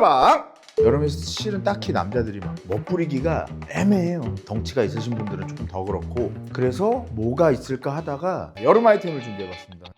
빠라방 여름에 실은 딱히 남자들이 막 멋부리기가 애매해요. 덩치가 있으신 분들은 조금 더 그렇고. 그래서 뭐가 있을까 하다가 여름 아이템을 준비해봤습니다.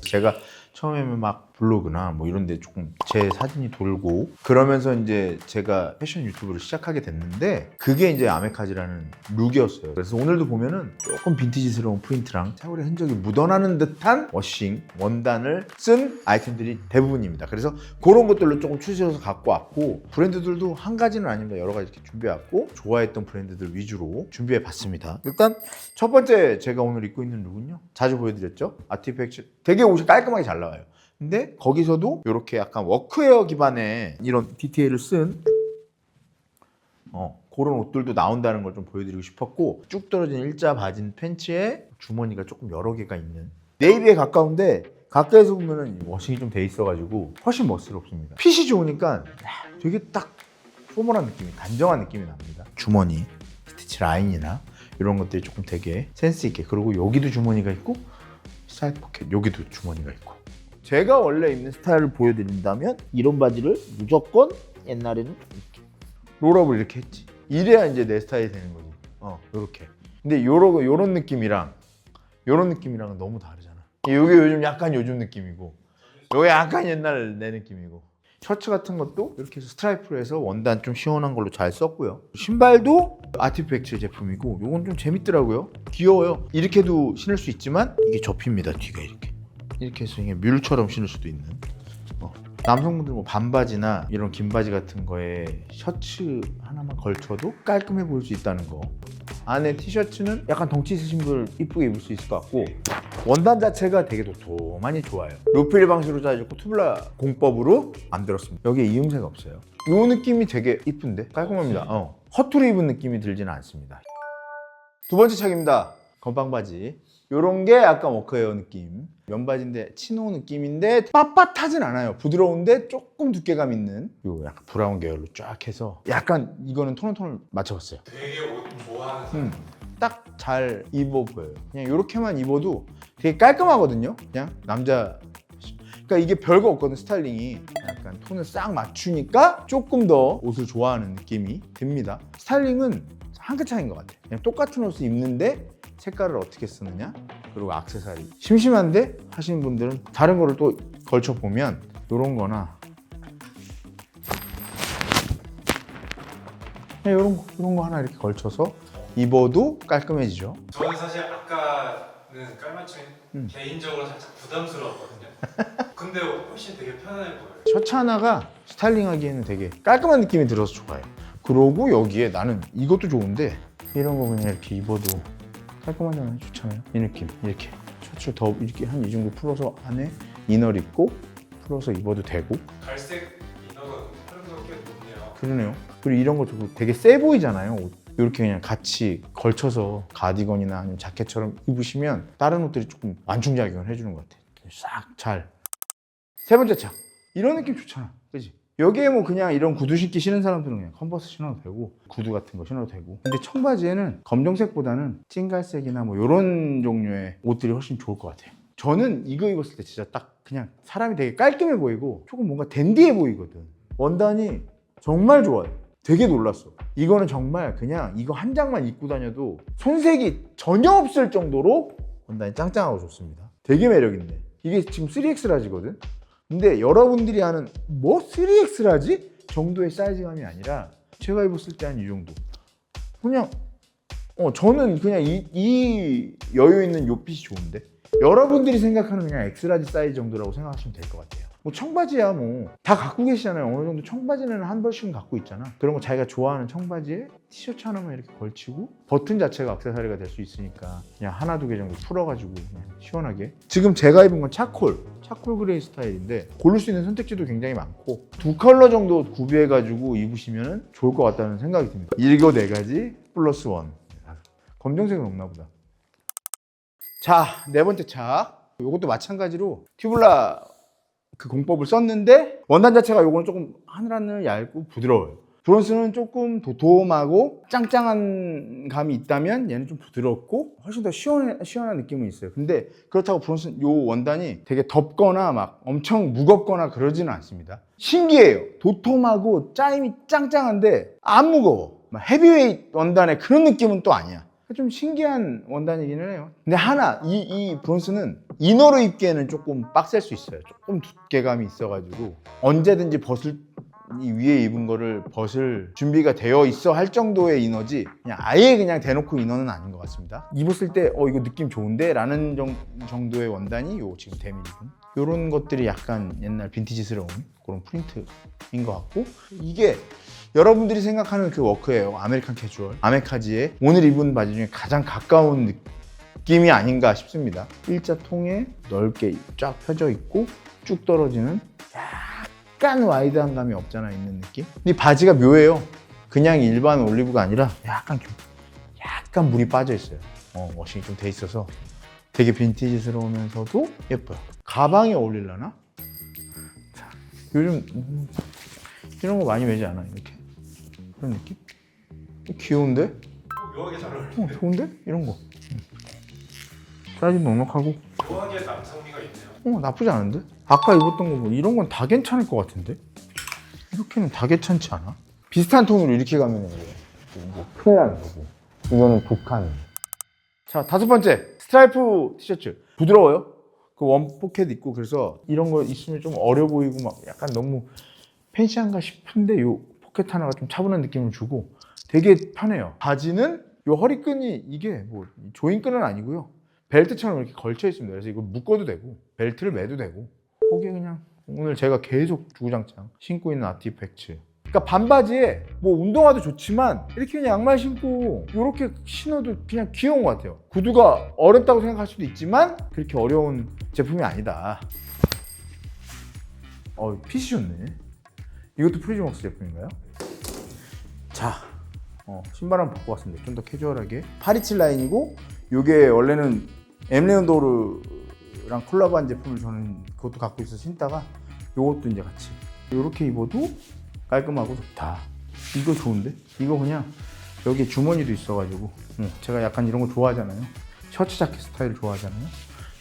제가 처음에는 막 블로그나 뭐 이런 데 조금 제 사진이 돌고 그러면서 이제 제가 패션 유튜브를 시작하게 됐는데 그게 이제 아메카지라는 룩이었어요. 그래서 오늘도 보면은 조금 빈티지스러운 프린트랑 세월의 흔적이 묻어나는 듯한 워싱 원단을 쓴 아이템들이 대부분입니다. 그래서 그런 것들로 조금 추려서 갖고 왔고 브랜드들도 한 가지는 아닙니다. 여러 가지 이렇게 준비해왔고 좋아했던 브랜드들 위주로 준비해봤습니다. 일단 첫 번째 제가 오늘 입고 있는 룩은요. 자주 보여드렸죠. 아티팩트 되게 옷이 깔끔하게 잘 나와요. 근데 거기서도 이렇게 약간 워크웨어 기반의 이런 디테일을 쓴 어, 그런 옷들도 나온다는 걸 좀 보여드리고 싶었고 쭉 떨어진 일자 바진 팬츠에 주머니가 조금 여러 개가 있는 네이비에 가까운데 가까이서 보면은 워싱이 좀 돼 있어가지고 훨씬 멋스럽습니다. 핏이 좋으니까 되게 딱 포멀한 느낌이 단정한 느낌이 납니다. 주머니, 스티치 라인이나 이런 것들이 조금 되게 센스 있게 그리고 여기도 주머니가 있고 사이드 포켓 여기도 주머니가 있고 제가 원래 입는 스타일을 보여드린다면 이런 바지를 무조건 옛날에는 이렇게. 롤업을 이렇게 했지. 이래야 이제 내 스타일이 되는 거지. 어 요렇게. 근데 요러, 요런 느낌이랑 요런 느낌이랑은 너무 다르잖아. 이게 요즘 약간 요즘 느낌이고 요게 약간 옛날 내 느낌이고. 셔츠 같은 것도 이렇게 해서 스트라이프로 해서 원단 좀 시원한 걸로 잘 썼고요. 신발도 아티팩트 제품이고 요건 좀 재밌더라고요. 귀여워요. 이렇게도 신을 수 있지만 이게 접힙니다 뒤가 이렇게 이렇게 이게 뮬처럼 신을 수도 있는. 어. 남성분들 뭐 반바지나 이런 긴 바지 같은 거에 셔츠 하나만 걸쳐도 깔끔해 보일 수 있다는 거. 안에 티셔츠는 약간 덩치 있으신 분들 이쁘게 입을 수 있을 것 같고 원단 자체가 되게 도톰하니 좋아요. 루필 방식으로 짜졌고 투블라 공법으로 만들었습니다. 여기에 이음새가 없어요. 이 느낌이 되게 이쁜데? 깔끔합니다. 어. 허투루 입은 느낌이 들지는 않습니다. 두 번째 착입니다. 건빵 바지 요런 게 약간 워크웨어 느낌 면바지인데 치노 느낌인데 빳빳하진 않아요 부드러운데 조금 두께감 있는 요 약간 브라운 계열로 쫙 해서 약간 이거는 톤 톤을 맞춰봤어요 되게 옷 좋아하는 사람. 음, 딱잘 입어 보여요. 그냥 이렇게만 입어도 되게 깔끔하거든요. 그냥 남자. 그러니까 이게 별거 없거든 스타일링이. 약간 톤을 싹 맞추니까 조금 더 옷을 좋아하는 느낌이 듭니다. 스타일링은 한 끗 차이인 것 같아. 그냥 똑같은 옷을 입는데 색깔을 어떻게 쓰느냐 그리고 악세사리. 심심한데 하시는 분들은 다른 거를 또 걸쳐 보면 이런 거나 이런 거 이런 거 하나 이렇게 걸쳐서 입어도 깔끔해지죠. 저는 사실 아까는 깔맞춤이 음. 개인적으로 살짝 부담스러웠거든요. 근데 훨씬 되게 편안해 보여요. 셔츠 하나가 스타일링하기에는 되게 깔끔한 느낌이 들어서 좋아요. 그러고 여기에 나는 이것도 좋은데 이런 거 그냥 이렇게 입어도 깔끔하잖아요. 좋잖아요. 이 느낌 이렇게 셔츠 더 이렇게 한 이 정도 풀어서 안에 이너를 입고 풀어서 입어도 되고 갈색 이너가 꽤 높네요. 그러네요. 그리고 이런 것도 되게 세 보이잖아요. 옷. 이렇게 그냥 같이 걸쳐서 가디건이나 아니면 자켓처럼 입으시면 다른 옷들이 조금 완충작용을 해주는 것 같아요. 싹 잘. 세 번째 착. 이런 느낌 좋잖아. 여기에 뭐 그냥 이런 구두 신기 신은 사람들은 그냥 컨버스 신어도 되고 구두 같은 거 신어도 되고. 근데 청바지에는 검정색보다는 찐갈색이나 뭐 이런 종류의 옷들이 훨씬 좋을 것 같아요. 저는 이거 입었을 때 진짜 딱 그냥 사람이 되게 깔끔해 보이고 조금 뭔가 댄디해 보이거든. 원단이 정말 좋아요. 되게 놀랐어. 이거는 정말 그냥 이거 한 장만 입고 다녀도 손색이 전혀 없을 정도로 원단이 짱짱하고 좋습니다. 되게 매력있네. 이게 지금 3X 라지거든 근데 여러분들이 하는 뭐 3X라지? 정도의 사이즈감이 아니라 제가 입었을 때 한 이 정도. 그냥 어 저는 그냥 이, 이 여유 있는 요 핏이 좋은데 여러분들이 생각하는 그냥 엑스라지 사이즈 정도라고 생각하시면 될 것 같아요. 뭐 청바지야 뭐 다 갖고 계시잖아요. 어느 정도 청바지는 한 벌씩은 갖고 있잖아. 그런 거 자기가 좋아하는 청바지에 티셔츠 하나만 이렇게 걸치고 버튼 자체가 액세서리가 될 수 있으니까 그냥 하나 두 개 정도 풀어가지고 그냥 시원하게. 지금 제가 입은 건 차콜, 차콜 그레이 스타일인데 고를 수 있는 선택지도 굉장히 많고 두 컬러 정도 구비해가지고 입으시면 좋을 것 같다는 생각이 듭니다. 이거 네 가지 플러스 원. 검정색은 없나 보다. 자, 네 번째 착. 이것도 마찬가지로 튜블라 그 공법을 썼는데 원단 자체가 요거는 조금 하늘하늘 얇고 부드러워요. 브론스는 조금 도톰하고 짱짱한 감이 있다면 얘는 좀 부드럽고 훨씬 더 시원, 시원한 느낌은 있어요. 근데 그렇다고 브론스는 요 원단이 되게 덥거나 막 엄청 무겁거나 그러지는 않습니다. 신기해요. 도톰하고 짜임이 짱짱한데 안 무거워. 막 헤비웨이트 원단의 그런 느낌은 또 아니야. 좀 신기한 원단이기는 해요. 근데 하나, 이, 이 브론스는 이너로 입기에는 조금 빡셀 수 있어요. 조금 두께감이 있어가지고 언제든지 벗을 이 위에 입은 거를 벗을 준비가 되어 있어 할 정도의 이너지 그냥 아예 그냥 대놓고 이너는 아닌 것 같습니다. 입었을 때 어 이거 느낌 좋은데 라는 정, 정도의 원단이 요 지금 데미리군 요런 것들이 약간 옛날 빈티지스러운 그런 프린트인 것 같고 이게 여러분들이 생각하는 그 워크예요. 아메리칸 캐주얼, 아메카지의 오늘 입은 바지 중에 가장 가까운 느낌이 아닌가 싶습니다. 일자 통에 넓게 쫙 펴져 있고 쭉 떨어지는 약간 와이드한 감이 없잖아 있는 느낌. 이 바지가 묘해요. 그냥 일반 올리브가 아니라 약간 좀 약간 물이 빠져 있어요. 어, 워싱이 좀 돼 있어서 되게 빈티지스러우면서도 예뻐요. 가방에 어울릴라나? 자, 요즘 음, 이런 거 많이 매지 않아 이렇게 그런 느낌? 귀여운데? 어, 묘하게 잘 어울려. 어, 좋은데? 이런 거. 사이즈 넉넉하고 묘하게 남성미가 있네요. 어, 나쁘지 않은데? 아까 입었던 거 뭐 이런 건 다 괜찮을 것 같은데? 이렇게는 다 괜찮지 않아? 비슷한 톤으로 이렇게 가면 이거 뭐 큰일 나는 거고 이거는 독한 자 다섯 번째 스트라이프 티셔츠 부드러워요 그 원 포켓 있고 그래서 이런 거 있으면 좀 어려 보이고 막 약간 너무 팬시한가 싶은데 요 포켓 하나가 좀 차분한 느낌을 주고 되게 편해요 바지는 요 허리끈이 이게 뭐 조인끈은 아니고요 벨트처럼 이렇게 걸쳐 있습니다. 그래서 이거 묶어도 되고 벨트를 매도 되고 거기에 그냥 오늘 제가 계속 주구장창 신고 있는 아티팩츠. 그러니까 반바지에 뭐 운동화도 좋지만 이렇게 그냥 양말 신고 이렇게 신어도 그냥 귀여운 것 같아요. 구두가 어렵다고 생각할 수도 있지만 그렇게 어려운 제품이 아니다. 어, 핏이 좋네. 이것도 프리즈먹스 제품인가요? 자, 어, 신발 한번 바꿔 왔습니다. 좀 더 캐주얼하게. 827 라인이고 이게 원래는 엠레온도르랑 콜라보한 제품을 저는 그것도 갖고 있어 서 신다가 이것도 이제 같이 이렇게 입어도 깔끔하고 좋다. 이거 좋은데? 이거 그냥 여기 주머니도 있어가지고 응, 제가 약간 이런 거 좋아하잖아요. 셔츠 자켓 스타일 좋아하잖아요.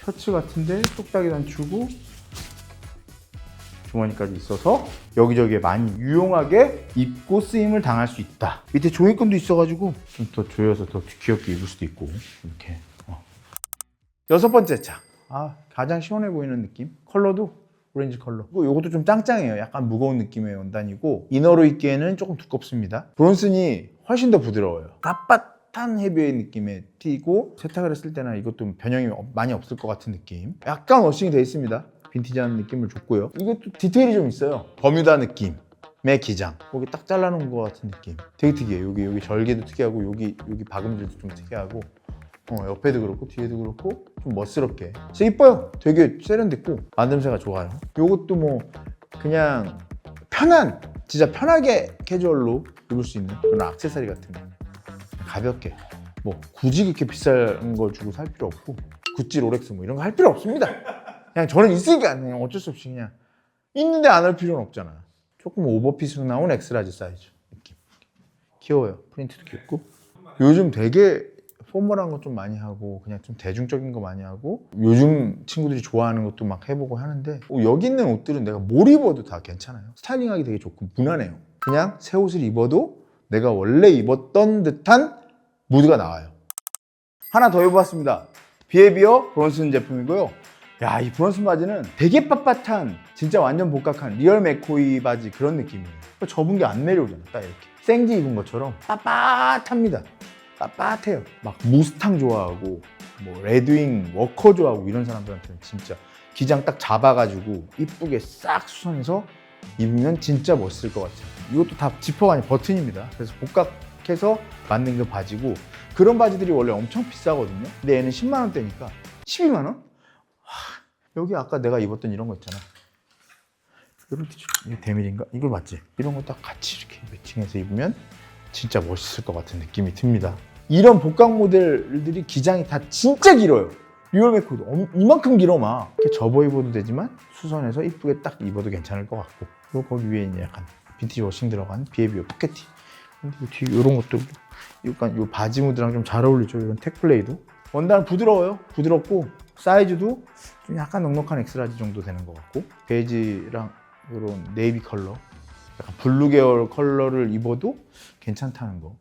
셔츠 같은데 뚝딱이 단추고 주머니까지 있어서 여기저기에 많이 유용하게 입고 쓰임을 당할 수 있다. 밑에 종이끈도 있어가지고 좀 더 조여서 더 귀엽게 입을 수도 있고 이렇게. 어. 여섯 번째 차. 아 가장 시원해 보이는 느낌. 컬러도 오렌지 컬러. 이것도 좀 짱짱해요. 약간 무거운 느낌의 원단이고 이너로 입기에는 조금 두껍습니다. 브론슨이 훨씬 더 부드러워요. 빳빳한 헤비의 느낌의 티고 세탁을 했을 때나 이것도 변형이 없- 많이 없을 것 같은 느낌. 약간 워싱이 되어 있습니다. 빈티지한 느낌을 줬고요. 이것도 디테일이 좀 있어요. 버뮤다 느낌 의 기장. 여기 딱 잘라놓은 것 같은 느낌. 되게 특이해요. 여기 여기 절개도 특이하고 여기 여기 박음질도 좀 특이하고. 어, 옆에도 그렇고 뒤에도 그렇고 좀 멋스럽게. 진짜 이뻐요. 되게 세련됐고 만듦새가 좋아요. 요것도 뭐 그냥 편한 진짜 편하게 캐주얼로 입을 수 있는 그런 액세서리 같은 거. 가볍게. 뭐 굳이 그렇게 비싼 걸 주고 살 필요 없고 구찌 롤렉스 뭐 이런 거 할 필요 없습니다. 그냥 저는 있으니까 그냥 어쩔 수 없이 그냥 있는데 안 할 필요는 없잖아. 조금 오버핏으로 나온 엑스라지 사이즈 느낌. 귀여워요. 프린트도 귀엽고. 요즘 되게 포멀한 거좀 많이 하고 그냥 좀 대중적인 거 많이 하고 요즘 친구들이 좋아하는 것도 막 해보고 하는데 어, 여기 있는 옷들은 내가 뭘 입어도 다 괜찮아요. 스타일링하기 되게 좋고 무난해요. 그냥 새 옷을 입어도 내가 원래 입었던 듯한 무드가 나와요. 하나 더 입어봤습니다. 비에비어 브론슨 제품이고요. 야, 이 브론슨 바지는 되게 빳빳한, 진짜 완전 복각한 리얼 맥코이 바지 그런 느낌이에요. 접은 게 안 내려오잖아, 딱 이렇게. 생지 입은 것처럼 빳빳합니다. 빳빳해요. 막 무스탕 좋아하고, 뭐 레드윙 워커 좋아하고 이런 사람들한테는 진짜 기장 딱 잡아가지고 이쁘게 싹 수선해서 입으면 진짜 멋있을 것 같아요. 이것도 다 지퍼가 아니라 버튼입니다. 그래서 복각해서 만든 그 바지고 그런 바지들이 원래 엄청 비싸거든요. 근데 얘는 10만 원대니까 12만 원? 하, 여기 아까 내가 입었던 이런 거 있잖아. 이런 이게 데밀인가? 이걸 맞지? 이런 거 딱 같이 이렇게 매칭해서 입으면 진짜 멋있을 것 같은 느낌이 듭니다. 이런 복각 모델들이 기장이 다 진짜 길어요. 리얼 맥코도 엄- 이만큼 길어 막. 이렇게 접어 입어도 되지만 수선해서 이쁘게 딱 입어도 괜찮을 것 같고 그리고 거기 위에 이제 약간 빈티지 워싱 들어간 비에비어 포켓티. 근데 이 뒤에 이런 것도 약간 이 바지 무드랑 좀 잘 어울리죠. 이런 텍플레이도. 원단은 부드러워요. 부드럽고 사이즈도 좀 약간 넉넉한 엑스라지 정도 되는 것 같고 베이지랑 이런 네이비 컬러, 약간 블루 계열 컬러를 입어도 괜찮다는 거.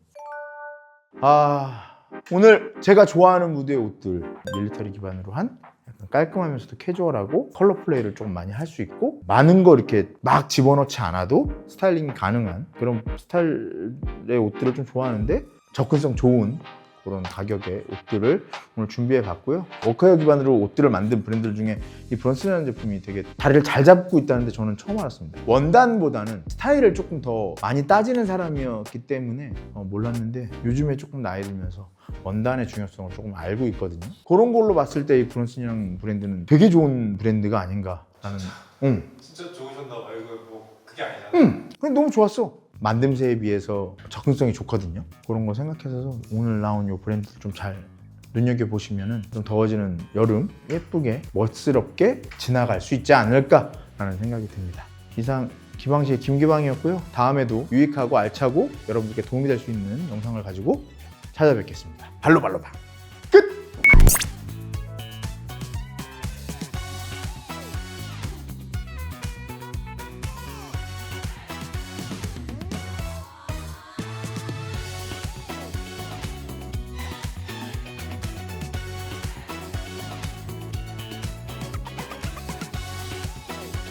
아 오늘 제가 좋아하는 무드의 옷들 밀리터리 기반으로 한 약간 깔끔하면서도 캐주얼하고 컬러 플레이를 좀 많이 할 수 있고 많은 거 이렇게 막 집어넣지 않아도 스타일링이 가능한 그런 스타일의 옷들을 좀 좋아하는데 접근성 좋은 그런 가격의 옷들을 오늘 준비해 봤고요. 워커웨어 기반으로 옷들을 만든 브랜드 중에 이 브런슨이라는 제품이 되게 다리를 잘 잡고 있다는데 저는 처음 알았습니다. 원단보다는 스타일을 조금 더 많이 따지는 사람이었기 때문에 어, 몰랐는데 요즘에 조금 나이 들면서 원단의 중요성을 조금 알고 있거든요. 그런 걸로 봤을 때 이 브런슨이라는 브랜드는 되게 좋은 브랜드가 아닌가 라는. 응. 진짜 좋으셨나 봐요. 이거 뭐 그게 아니잖아요. 응. 그냥 너무 좋았어. 만듦새에 비해서 접근성이 좋거든요. 그런 거 생각해서 오늘 나온 이 브랜드를 좀 잘 눈여겨 보시면은 좀 더워지는 여름 예쁘게 멋스럽게 지나갈 수 있지 않을까라는 생각이 듭니다. 이상 기방시의 김기방이었고요. 다음에도 유익하고 알차고 여러분들께 도움이 될 수 있는 영상을 가지고 찾아뵙겠습니다. 발로 발로 발.